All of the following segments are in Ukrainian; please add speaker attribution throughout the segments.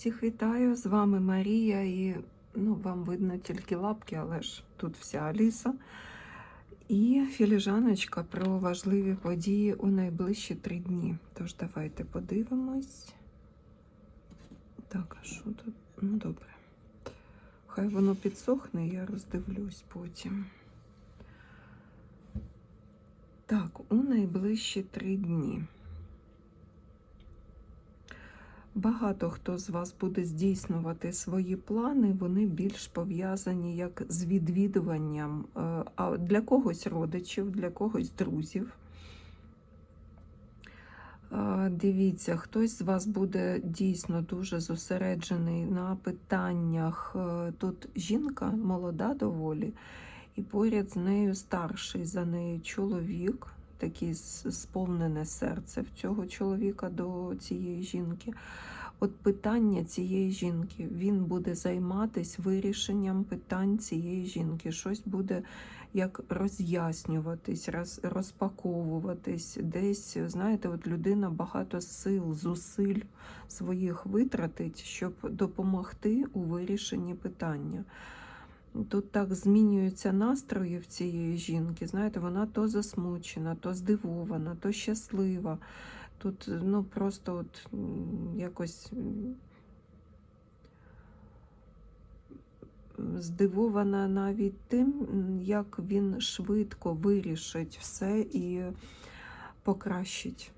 Speaker 1: Всіх вітаю, з вами Марія, і ну, вам видно тільки лапки, але ж тут вся Аліса. І філіжаночка про важливі події у найближчі три дні. Тож давайте подивимось. Так, а що тут? Ну, добре. Хай воно підсохне, я роздивлюсь потім. Так, у найближчі три дні. Багато хто з вас буде здійснювати свої плани, вони більш пов'язані як з відвідуванням е, а для когось родичів, для когось друзів. Е, Дивіться, хтось з вас буде дійсно дуже зосереджений на питаннях. Е, Тут жінка молода доволі, і поряд з нею старший за нею чоловік, такий с- сповнене серце в цього чоловіка до цієї жінки. От питання цієї жінки, він буде займатися вирішенням питань цієї жінки. Щось буде як роз'яснюватись, роз, розпаковуватись. Десь, знаєте, от людина багато сил, зусиль своїх витратить, щоб допомогти у вирішенні питання. Тут так змінюються настрої в цієї жінки. Знаєте, вона то засмучена, то здивована, то щаслива. Тут ну просто от якось здивована навіть тим, як він швидко вирішить все і покращить.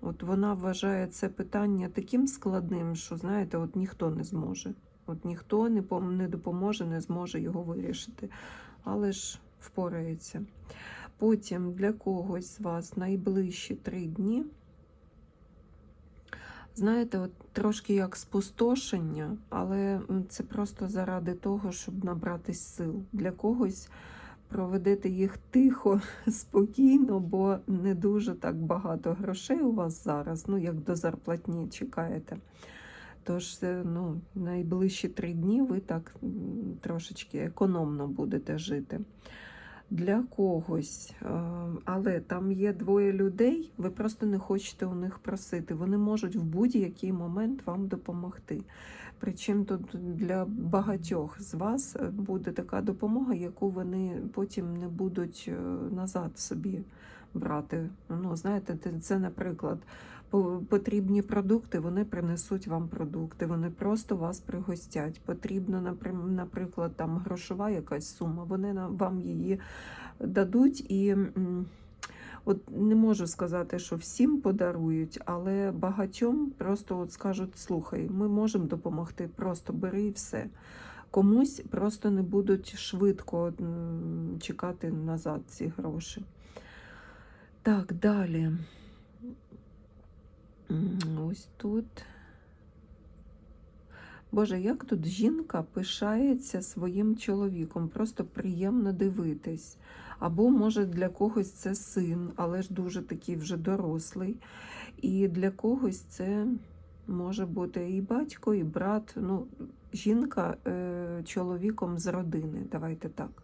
Speaker 1: От вона вважає це питання таким складним, що знаєте, от ніхто не зможе. От ніхто не не допоможе, не зможе його вирішити, але ж впорається. Потім для когось з вас найближчі три дні. Знаєте, от трошки як спустошення, але це просто заради того, щоб набратись сил. Для когось проведете їх тихо, спокійно, бо не дуже так багато грошей у вас зараз, ну як до зарплатні чекаєте. Тож е, ну, найближчі три дні ви так трошечки економно будете жити. Для когось, е, але там є двоє людей, ви просто не хочете у них просити. Вони можуть в будь-який момент вам допомогти. Причому тут для багатьох з вас е, буде така допомога, яку вони потім не будуть назад собі брати. Ну, знаєте, це- наприклад, потрібні продукти, вони принесуть вам продукти, вони просто вас пригостять. Потрібно, наприм- наприклад, там грошова якась сума, вони вам її дадуть і. От не можу сказати, що всім подарують, але багатьом просто от скажуть: слухай, ми можемо допомогти, просто бери і все. Комусь просто не будуть швидко чекати назад ці гроші. Так, далі. Ось тут. Боже, як тут жінка пишається своїм чоловіком, просто приємно дивитись. Або, може, для когось це син, але ж дуже такий вже дорослий. І для когось це може бути і батько, і брат. Ну, жінка е, чоловіком з родини, давайте так.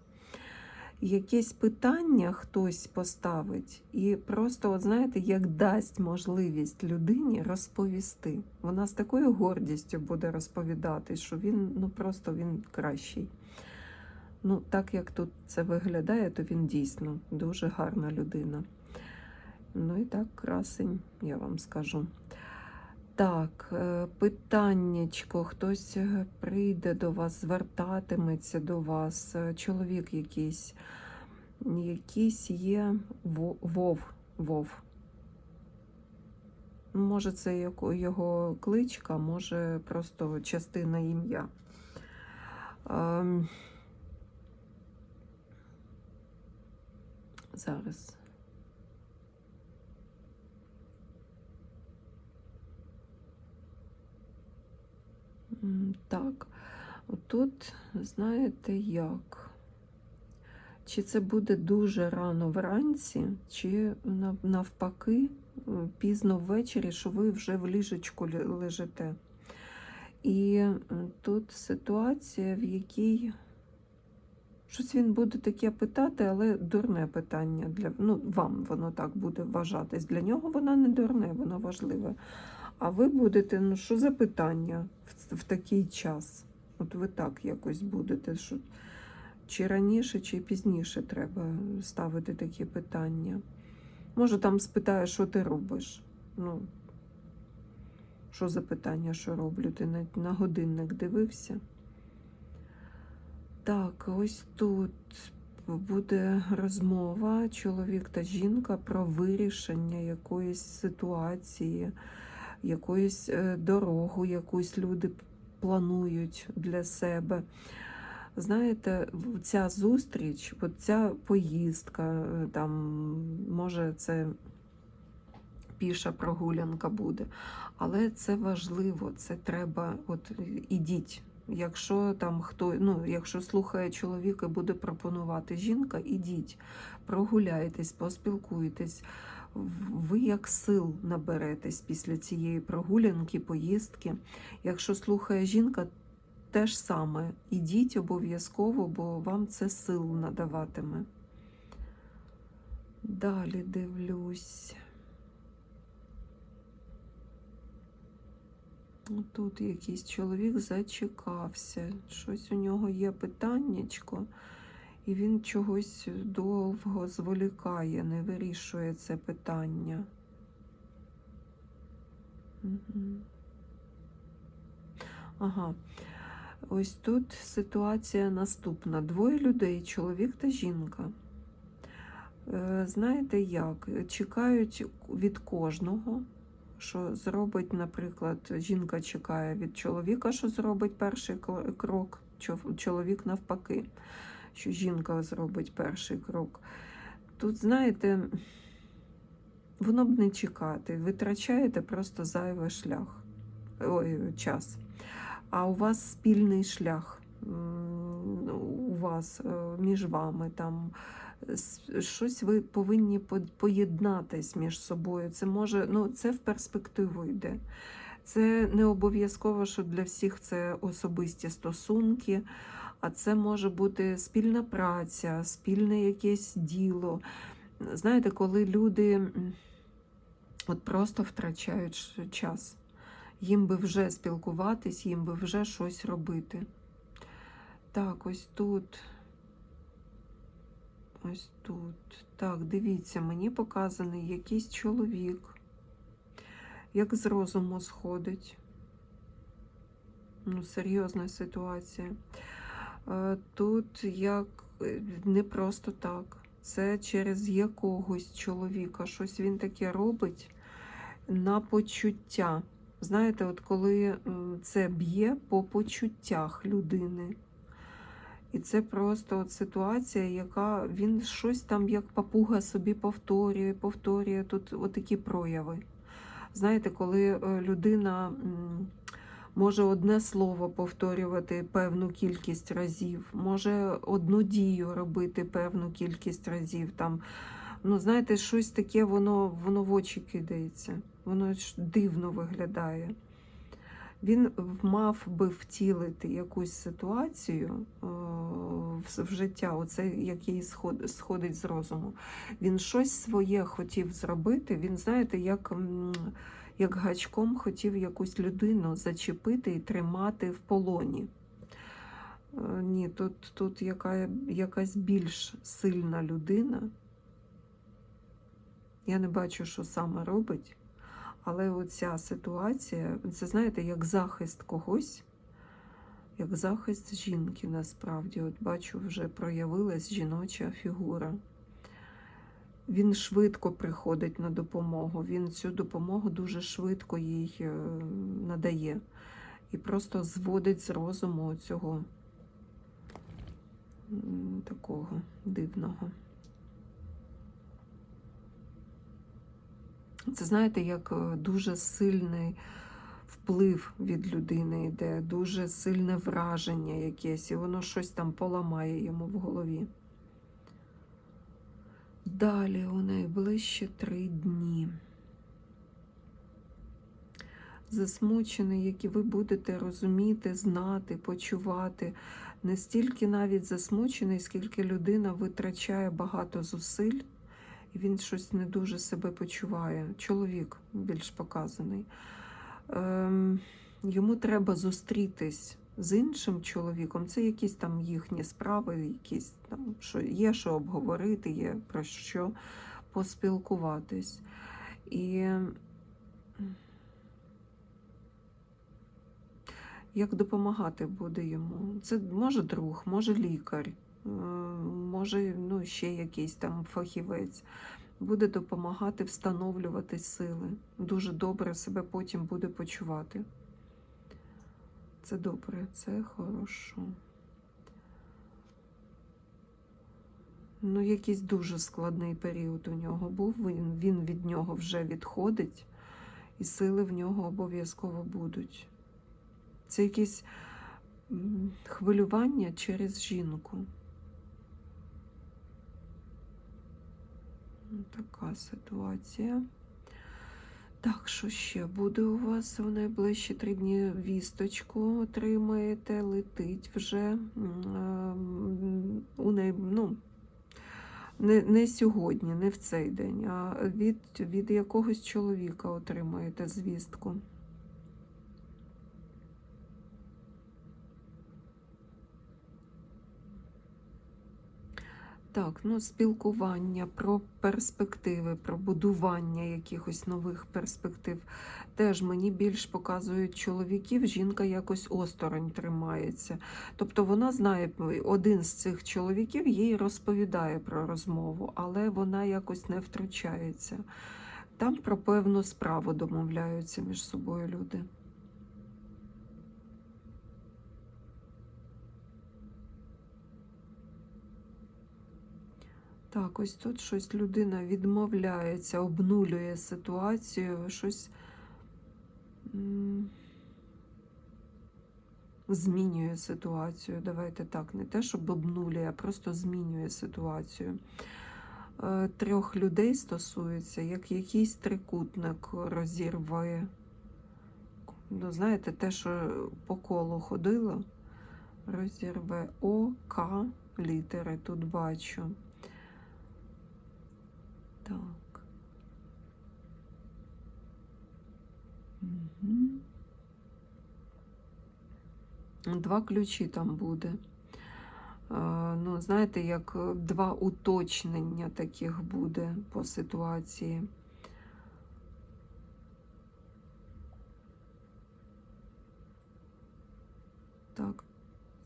Speaker 1: Якесь питання хтось поставить, і просто, от знаєте, як дасть можливість людині розповісти. Вона з такою гордістю буде розповідати, що він ну просто він кращий. Ну, так як тут це виглядає, то він дійсно дуже гарна людина. Ну і так, красень, я вам скажу. Так, е, питаннячко, хтось е, прийде до вас, звертатиметься до вас, е, чоловік якийсь, якийсь є Вов. Вов. Може, це його кличка, може просто частина ім'я. Ем, Зараз. Так, тут знаєте як? Чи це буде дуже рано вранці, чи навпаки е, пізно ввечері, що ви вже в ліжечку лежите. І е, тут ситуація, в якій щось він буде таке питати, але дурне питання для ну, вам воно так буде вважатись. Для нього воно не дурне, воно важливе. А ви будете, ну що за питання в, в такий час? От ви так якось будете. Що... Чи раніше, чи пізніше треба ставити такі питання. Може, там спитає, що ти робиш. Ну, що за питання, що роблю? Ти на, на годинник дивився? Так, ось тут буде розмова чоловік та жінка про вирішення якоїсь ситуації, якоїсь е, дорогу, якусь люди планують для себе. Знаєте, ця зустріч, ця поїздка, е, там, може, це піша прогулянка буде, але це важливо, це треба, от ідіть. Якщо там хто, ну, якщо слухає чоловік і буде пропонувати жінка, ідіть, прогуляйтесь, поспілкуйтесь. Ви як сил наберетесь після цієї прогулянки, поїздки. Якщо слухає жінка, те ж саме. Ідіть обов'язково, бо вам це сил надаватиме. Далі дивлюсь. Тут якийсь чоловік зачекався. Щось у нього є питаннячко, і він чогось довго зволікає, не вирішує це питання. Ага. Ось тут ситуація наступна: двоє людей, чоловік та жінка. Е, Знаєте як? Чекають від кожного, що зробить, наприклад, жінка чекає від чоловіка, що зробить перший крок, чоловік навпаки, що жінка зробить перший крок. Тут, знаєте, воно б не чекати. Витрачаєте просто зайвий шлях, ой, час. А у вас спільний шлях. У вас е, між вами там щось ви повинні поєднатись між собою. Це може, ну це в перспективу йде. Це не обов'язково, що для всіх це особисті стосунки, а це може бути спільна праця, спільне якесь діло. Знаєте, коли люди от просто втрачають час, їм би вже спілкуватись, їм би вже щось робити. Так, ось тут. Ось тут. Так, дивіться, мені показаний якийсь чоловік, як з розуму сходить. Ну, серйозна ситуація. Е, Тут як е, не просто так. Це через якогось чоловіка. Щось він таке робить на почуття. Знаєте, от коли це б'є по почуттях людини. І це просто от ситуація, яка він щось там як папуга собі повторює, повторює. Тут отакі прояви. Знаєте, коли е, людина може одне слово повторювати певну кількість разів, може одну дію робити певну кількість разів. Там, ну, знаєте, щось таке, воно, воно в очі кидається, воно дивно виглядає. Він мав би втілити якусь ситуацію в життя, оце який сход- сходить з розуму. Він щось своє хотів зробити. Він, знаєте, як, як гачком хотів якусь людину зачепити і тримати в полоні. Е, Ні, тут, тут яка, якась більш сильна людина. Я не бачу, що саме робить. Але оця ситуація, це знаєте, як захист когось, як захист жінки насправді. От бачу, вже проявилась жіноча фігура. Він швидко приходить на допомогу, він цю допомогу дуже швидко їй е, надає. І просто зводить з розуму цього такого дивного. Це знаєте, як е, дуже сильний вплив від людини йде, дуже сильне враження якесь, і воно щось там поламає йому в голові. Далі у найближчі три дні. Засмучений, які ви будете розуміти, знати, почувати. Не стільки навіть засмучений, скільки людина витрачає багато зусиль і він щось не дуже себе почуває. Чоловік більш показаний. ем, йому треба зустрітись з іншим чоловіком. Це якісь там їхні справи, якісь там що є, що обговорити, є про що поспілкуватись. І як допомагати буде йому? Це може друг, може лікар, е, може ну, ще якийсь там фахівець. Буде допомагати встановлювати сили. Дуже добре себе потім буде почувати. Це добре, це хорошо. Ну, якийсь дуже складний період у нього був. Він, він від нього вже відходить, і сили в нього обов'язково будуть. Це якесь хвилювання через жінку. Така ситуація. Так, що ще буде у вас в найближчі три дні? Вісточку отримаєте, летить вже ем, у най... ну, не, не сьогодні, не в цей день, а від, від якогось чоловіка отримаєте звістку. Так, ну спілкування про перспективи, про будування якихось нових перспектив. Теж мені більш показують чоловіків, жінка якось осторонь тримається. Тобто вона знає, один з цих чоловіків їй розповідає про розмову, але вона якось не втручається. Там про певну справу домовляються між собою люди. Так, ось тут щось людина відмовляється, обнулює ситуацію, щось змінює ситуацію. Давайте так, не те, щоб обнулює, а просто змінює ситуацію. Е, Трьох людей стосується, як якийсь трикутник розірває. Ну, знаєте, те, що по колу ходило, розірве О, К літери тут бачу. Так. Угу. Два ключі там буде. Е, Ну, знаєте, як два уточнення таких буде по ситуації. Так,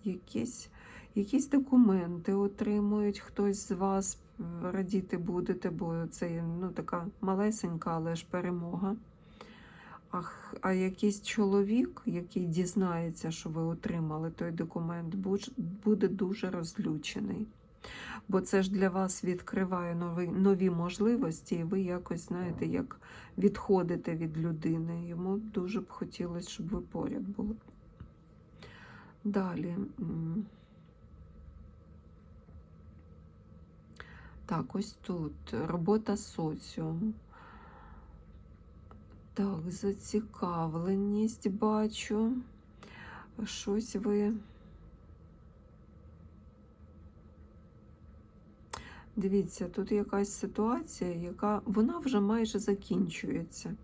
Speaker 1: якісь, якісь документи отримують хтось з вас радіти будете, бо це ну, така малесенька, але ж перемога. А, а якийсь чоловік, який дізнається, що ви отримали той документ, буде дуже розлючений. Бо це ж для вас відкриває нові, нові можливості, і ви якось знаєте, як відходите від людини. Йому дуже б хотілося, щоб ви поряд були. Далі. Так, ось тут робота соціуму. Так, зацікавленість бачу. Щось ви. Дивіться, тут якась ситуація, яка вона вже майже закінчується.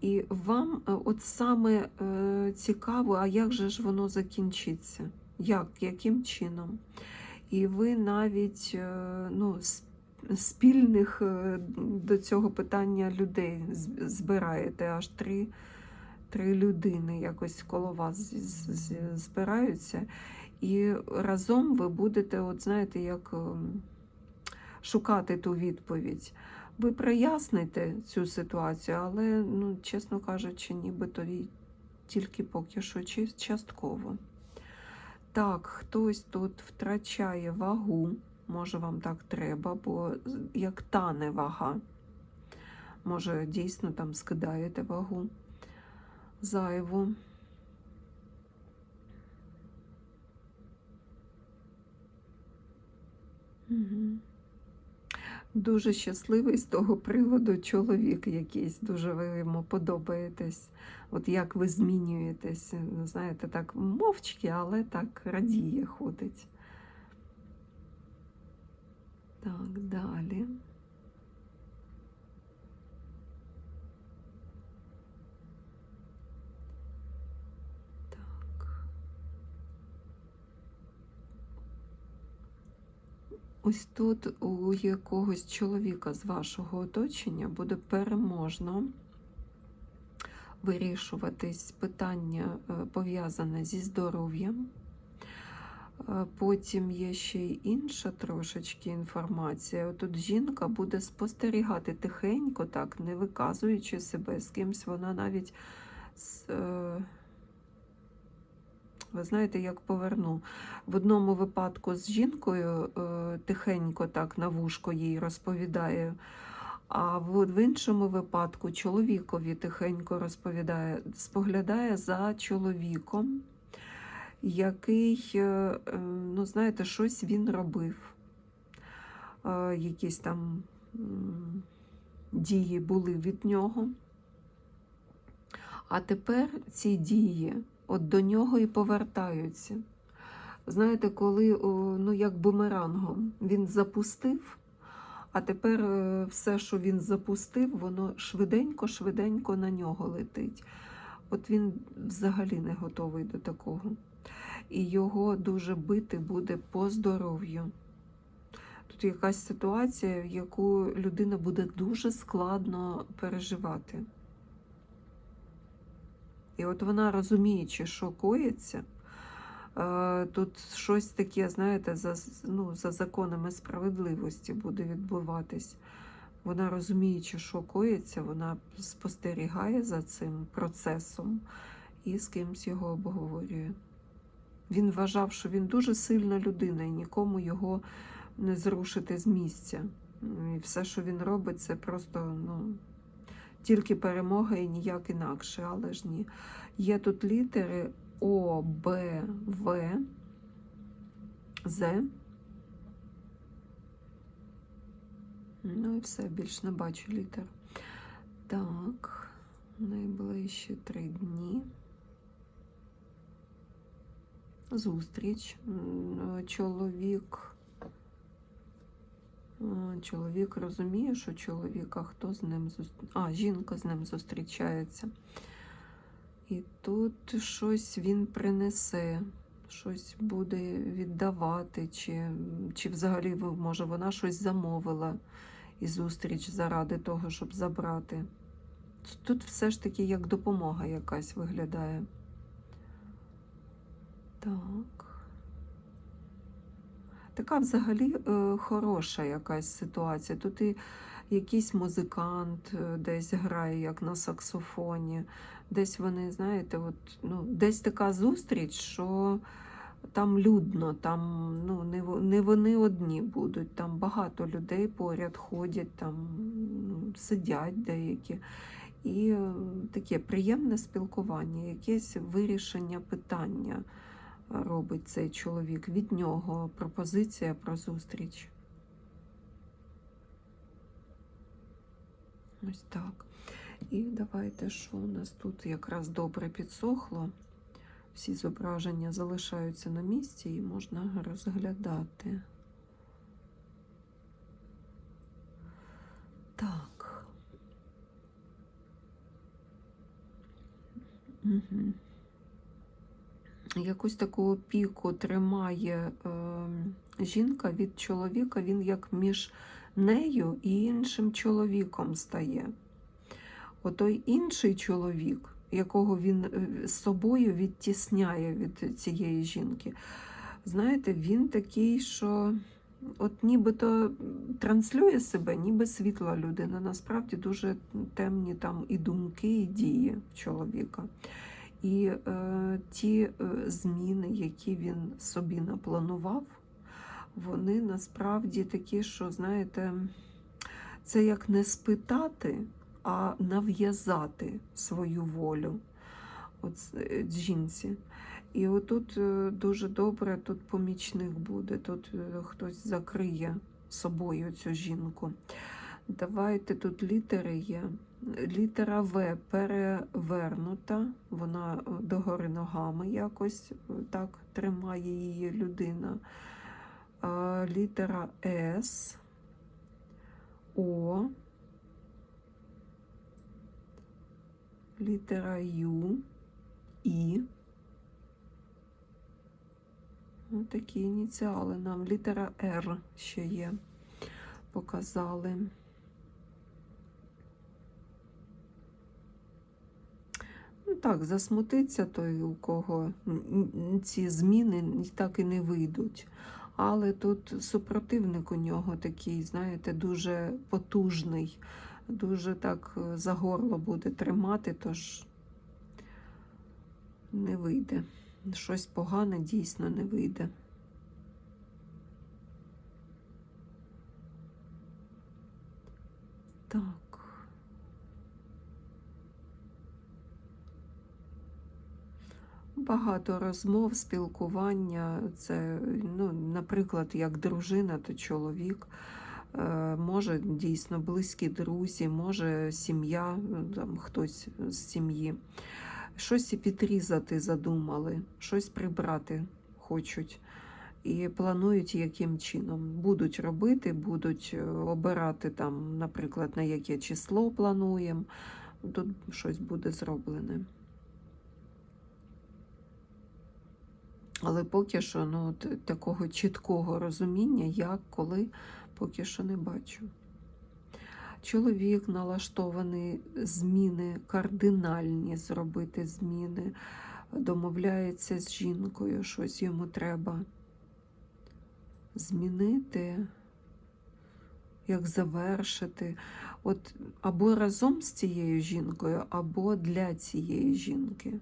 Speaker 1: І вам е, от саме е, цікаво, а як же ж воно закінчиться? Як, яким чином? І ви навіть е, ну, спільних е, до цього питання людей збираєте аж три, три людини якось коло вас збираються. І разом ви будете, от знаєте, як ем, шукати ту відповідь. Ви проясните цю ситуацію, але, ну, чесно кажучи, нібито тільки поки що частково. Так, хтось тут втрачає вагу, може вам так треба, бо як тане вага. Може, дійсно там скидаєте вагу зайву. Угу. Дуже щасливий з того приводу чоловік якийсь, дуже ви йому подобаєтесь. От як ви змінюєтесь, знаєте, так мовчки, але так радіє ходить. Так, далі. Ось тут у якогось чоловіка з вашого оточення буде переможно вирішуватись питання е, пов'язане зі здоров'ям. Е, Потім є ще й інша трошечки інформація. Тут жінка буде спостерігати тихенько, так, не виказуючи себе з кимсь, вона навіть. е, Ви знаєте, як поверну. В одному випадку з жінкою е, тихенько так на вушко їй розповідає, а в, іншому випадку чоловікові тихенько розповідає, споглядає за чоловіком, який, е, е, ну, знаєте, щось він робив. Е, Якісь там дії були від нього. А тепер ці дії от до нього і повертаються. Знаєте, коли ну, як бумерангом він запустив, а тепер е, все, що він запустив, воно швиденько-швиденько на нього летить. От він взагалі не готовий до такого. І його дуже бити буде по здоров'ю. Тут якась ситуація, яку людина буде дуже складно переживати. І от вона, розуміючи, що коїться, е, тут щось таке, знаєте, за, ну, за законами справедливості буде відбуватись. Вона розуміючи, що коїться, вона спостерігає за цим процесом і з кимсь його обговорює. Він вважав, що він дуже сильна людина і нікому його не зрушити з місця. І все, що він робить, це просто ну, тільки перемога і ніяк інакше, але ж ні. Є тут літери О, Б, В, З. Ну і все, більш не бачу літер. Так, найближчі три дні. Зустріч. Чоловік. Е, Чоловік розуміє, що чоловік, а хто з ним зустрічається? А, жінка з ним зустрічається. І тут щось він принесе, щось буде віддавати, чи, чи взагалі, може, вона щось замовила і зустріч заради того, щоб забрати. Тут все ж таки як допомога якась виглядає. Так. Така взагалі е, хороша якась ситуація. Тут і якийсь музикант е, десь грає, як на саксофоні. Десь вони, знаєте, от, ну, десь така зустріч, що там людно, там ну, не, не вони одні будуть, там багато людей поряд ходять, там ну, сидять деякі. І е, таке приємне спілкування, якесь вирішення питання робить цей чоловік. Від нього пропозиція про зустріч. Ось так. І давайте, що у нас тут якраз добре підсохло. Всі зображення залишаються на місці і можна розглядати. Так. Угу. Якусь таку опіку тримає е, жінка від чоловіка, він як між нею і іншим чоловіком стає. Отой інший чоловік, якого він е, з собою відтісняє від цієї жінки, знаєте, він такий, що от нібито транслює себе, ніби світла людина. Насправді дуже темні там і думки, і дії чоловіка. І е, ті е, зміни, які він собі напланував, вони насправді такі, що, знаєте, це як не спитати, а нав'язати свою волю от, е, жінці. І отут е, дуже добре тут помічник буде, тут хтось закриє собою цю жінку. Давайте тут літери є. Літера В перевернута, вона е, догори ногами якось е, так тримає її людина. Літера С, О, літера Ю, І. Ну, такі ініціали нам. Літера Р ще є. Показали. Ну так, засмутиться той, у кого ці зміни так і не вийдуть. Але тут супротивник у нього такий, знаєте, дуже потужний, дуже так е, за горло буде тримати, тож не вийде. Щось погане дійсно не вийде. Так. Багато розмов, спілкування. Це, ну, наприклад, як дружина, то чоловік. Е, Може дійсно близькі друзі, може сім'я, ну, там хтось з сім'ї. Щось і підрізати задумали, щось прибрати хочуть. І планують, яким чином. Будуть робити, будуть е, обирати там, наприклад, на яке число плануємо. Тут щось буде зроблене. Але поки що ну, такого чіткого розуміння, як, коли, поки що не бачу. Чоловік налаштований зміни, кардинальні зробити зміни, домовляється з жінкою, щось йому треба змінити, як завершити. От або разом з цією жінкою, або для цієї жінки.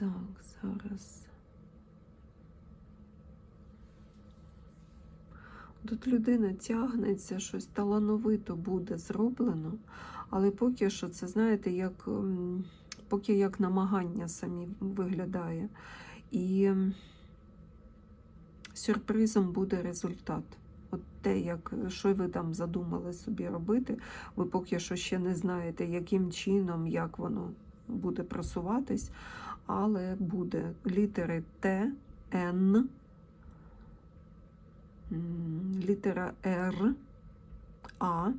Speaker 1: Так, зараз. Тут людина тягнеться, щось талановито буде зроблено, але поки що це, знаєте, як поки як намагання самі виглядає. І сюрпризом буде результат. От те, як, що ви там задумали собі робити, ви поки що ще не знаєте, яким чином, як воно буде просуватись, але буде літери Т, Н, літера Р, А.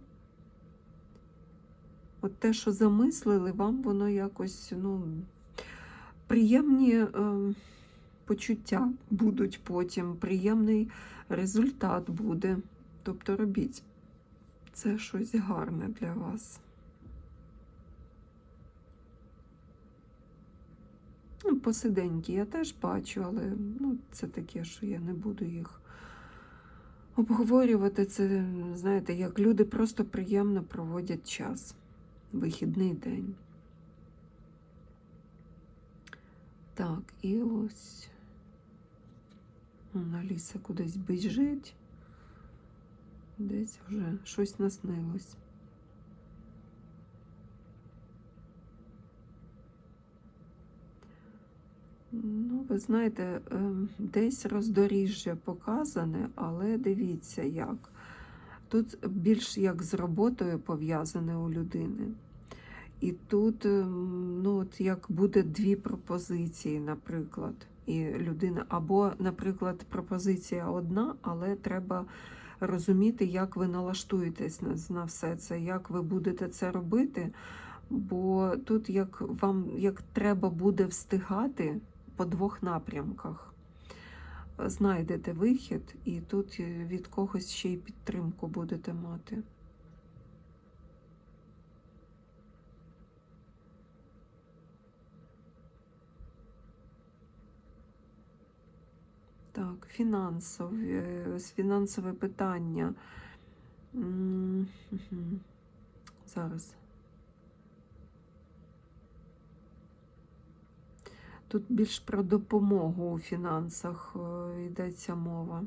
Speaker 1: От те, що замислили, вам воно якось, ну, приємні е, почуття будуть потім, приємний результат буде. Тобто робіть. Це щось гарне для вас. Ну, Посиденькі я теж бачу, але ну, це таке, що я не буду їх обговорювати. Це, знаєте, як люди просто приємно проводять час. Вихідний день. Так, і ось Вон Аліса кудись біжить. Десь вже щось наснилось. Ну, ви знаєте, ем, десь роздоріжжя показане, але дивіться як. Тут більш як з роботою пов'язане у людини. І тут, ем, ну, от як буде дві пропозиції, наприклад, і людина, або, наприклад, пропозиція одна, але треба розуміти, як ви налаштуєтесь на, на все це, як ви будете це робити. Бо тут як вам як треба буде встигати по двох напрямках. Знайдете вихід, і тут від когось ще й підтримку будете мати. Так, фінансові, фінансове питання. Зараз. Тут більш про допомогу у фінансах е, йдеться мова.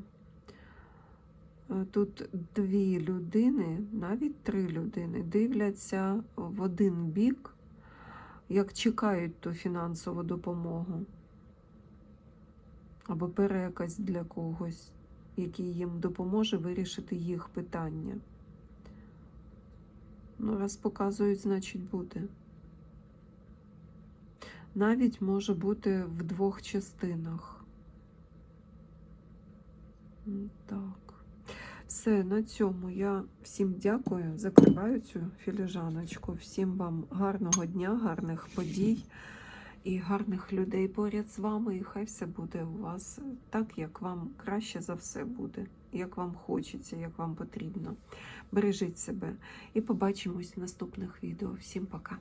Speaker 1: Е, Тут дві людини, навіть три людини, дивляться в один бік, як чекають ту фінансову допомогу. Або переказ для когось, який їм допоможе вирішити їх питання. Ну, раз показують, значить буде. Навіть може бути в двох частинах. Так. Все, на цьому я всім дякую. Закриваю цю філіжаночку. Всім вам гарного дня, гарних подій і гарних людей поряд з вами. І хай все буде у вас так, як вам краще за все буде, як вам хочеться, як вам потрібно. Бережіть себе і побачимось в наступних відео. Всім пока!